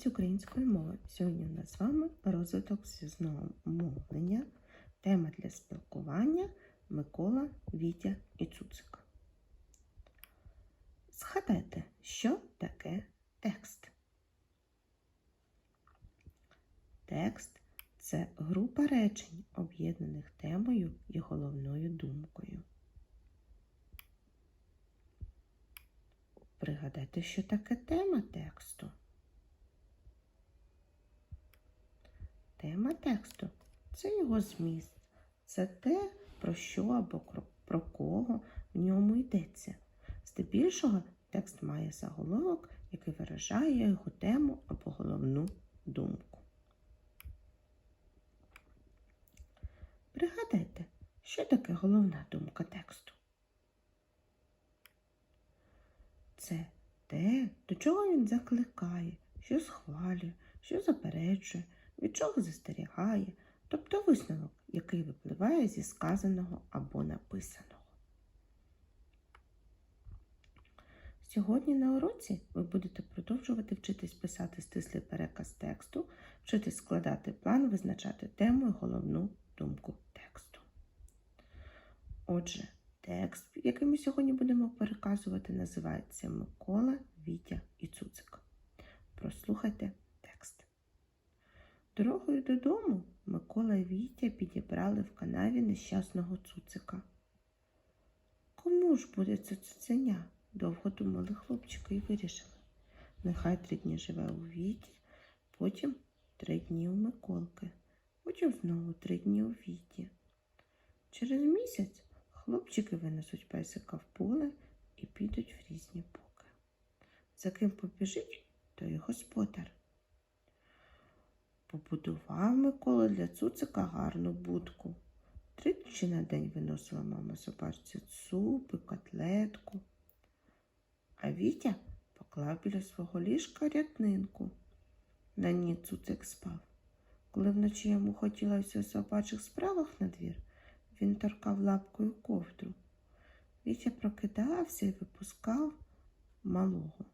уроці української мови. Сьогодні у нас з вами розвиток зв'язного мовлення, тема для спілкування Микола, Вітя і Цуцик. Згадайте, що таке текст. Текст це група речень, об'єднаних темою і головною думкою. Пригадайте, що таке тема тексту. Тема тексту це його зміст, це те, про що або про кого в ньому йдеться. Здебільшого текст має заголовок, який виражає його тему або головну думку. Пригадайте, що таке головна думка тексту. Це те, до чого він закликає, що схвалює, що заперечує, від чого застерігає, тобто висновок, який випливає зі сказаного або написаного. Сьогодні на уроці ви будете продовжувати вчитись писати стислий переказ тексту, вчитись складати план, визначати тему і головну думку тексту. Отже, текст, який ми сьогодні будемо переказувати, називається Микола, Вітя і Цуцик. Прослухайте. Дорогою додому Микола і Вітя підібрали в канаві нещасного цуцика. Кому ж буде це цуценя? Довго думали хлопчики і вирішили. Нехай три дні живе у Віті, потім три дні у Миколки, потім знову три дні у Віті. Через місяць хлопчики винесуть песика в поле і підуть в різні боки. За ким побіжить, той і господар. Побудував Микола для цуцика гарну будку. Тричі на день виносила мама собачці цуп і котлетку. А Вітя поклав біля свого ліжка рятнинку. На ній цуцик спав. Коли вночі йому хотілося у собачих справах на двір, він торкав лапкою ковдру. Вітя прокидався і випускав малого.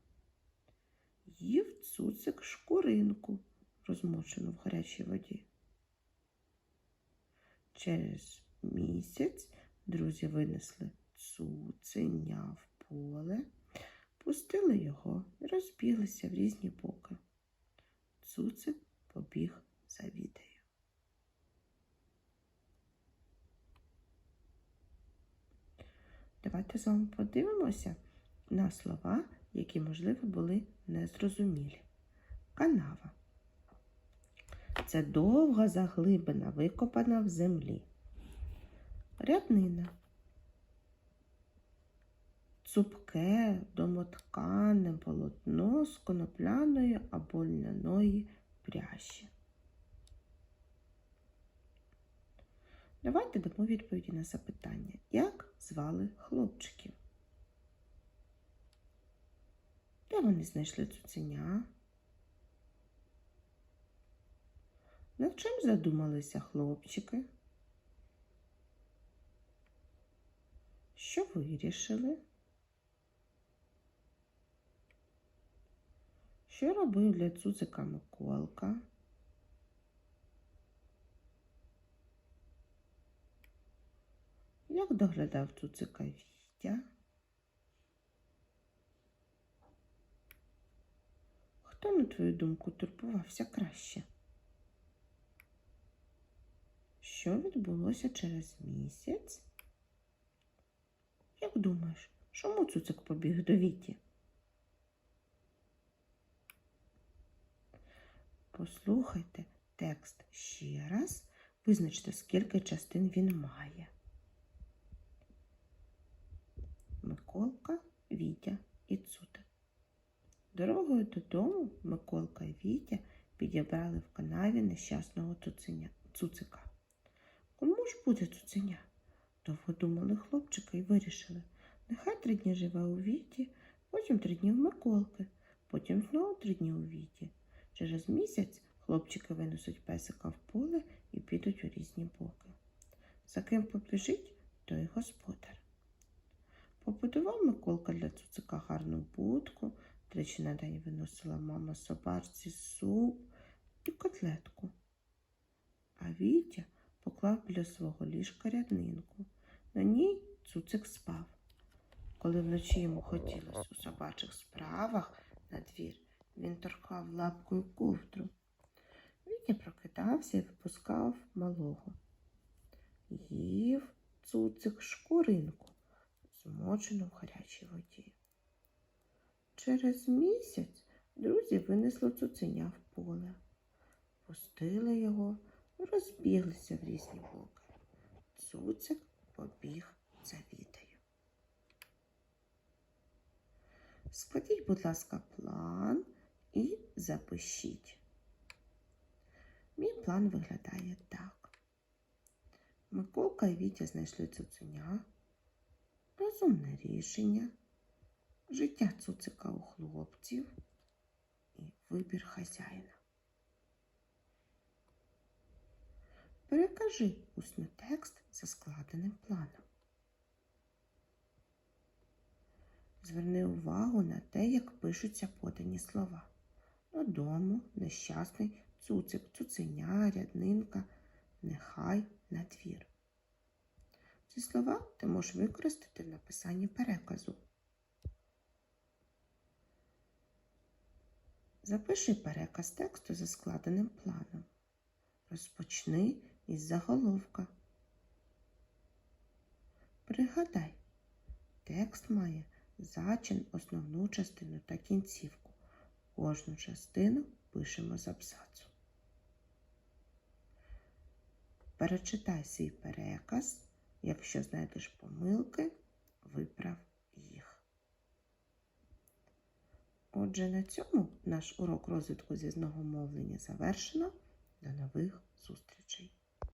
Їв цуцик шкуринку, розмочену в гарячій воді. Через місяць друзі винесли цуценя в поле, пустили його і розбіглися в різні боки. Цуцик побіг за Вітею. Давайте з вами подивимося на слова, які, можливо, були незрозумілі. Канава. Це довга заглибина, викопана в землі. Ряднина. Цупке, домоткане полотно з конопляної або льняної пряжі. Давайте дамо відповіді на запитання. Як звали хлопчиків? Де вони знайшли цуценя? Над чим задумалися хлопчики? Що вирішили? Що робив для цуцика Миколка? Як доглядав цуцика Вітя? Хто, на твою думку, турбувався краще? Що відбулося через місяць? Як думаєш, чому цуцик побіг до Віті? Послухайте текст ще раз, визначте, скільки частин він має. Миколка, Вітя і Цута. Дорогою додому Миколка і Вітя підібрали в канаві нещасного цуцика. Ж буде цуценя? Довго думали хлопчики і вирішили. Нехай три дні живе у Віті, потім три дні в Миколки, потім знову три дні у Віті. Через місяць хлопчики винесуть песика в поле і підуть у різні боки. За ким побіжить, той господар. Побудував Миколка для цуцика гарну будку, Тричі на день виносила мама собачці суп і котлетку. А Вітя поклав біля свого ліжка ряднинку. На ній цуцик спав. Коли вночі йому хотілося у собачих справах на двір, він торкав лапкою ковдру. Вітя прокидався і випускав малого. Їв цуцик шкуринку, змочену в гарячій воді. Через місяць друзі винесли цуценя в поле, пустили його і розбіглися в різні боки. Цуцик побіг за вітою. Складіть, будь ласка, план і запишіть. Мій план виглядає так. Миколка і Вітя знайшли цуценя, розумне рішення, життя цуцика у хлопців і вибір хазяїна. Перекажи усно текст за складеним планом. Зверни увагу на те, як пишуться подані слова. Додому, нещасний, цуцик, цуценя, ряднинка, нехай на двір. Ці слова ти можеш використати в написанні переказу. Запиши переказ тексту за складеним планом. Розпочни із заголовка. Пригадай, текст має зачин, основну частину та кінцівку. Кожну частину пишемо з абзацу. Перечитай свій переказ. Якщо знайдеш помилки, виправ їх. Отже, на цьому наш урок розвитку зізного мовлення завершено. До нових зустрічей!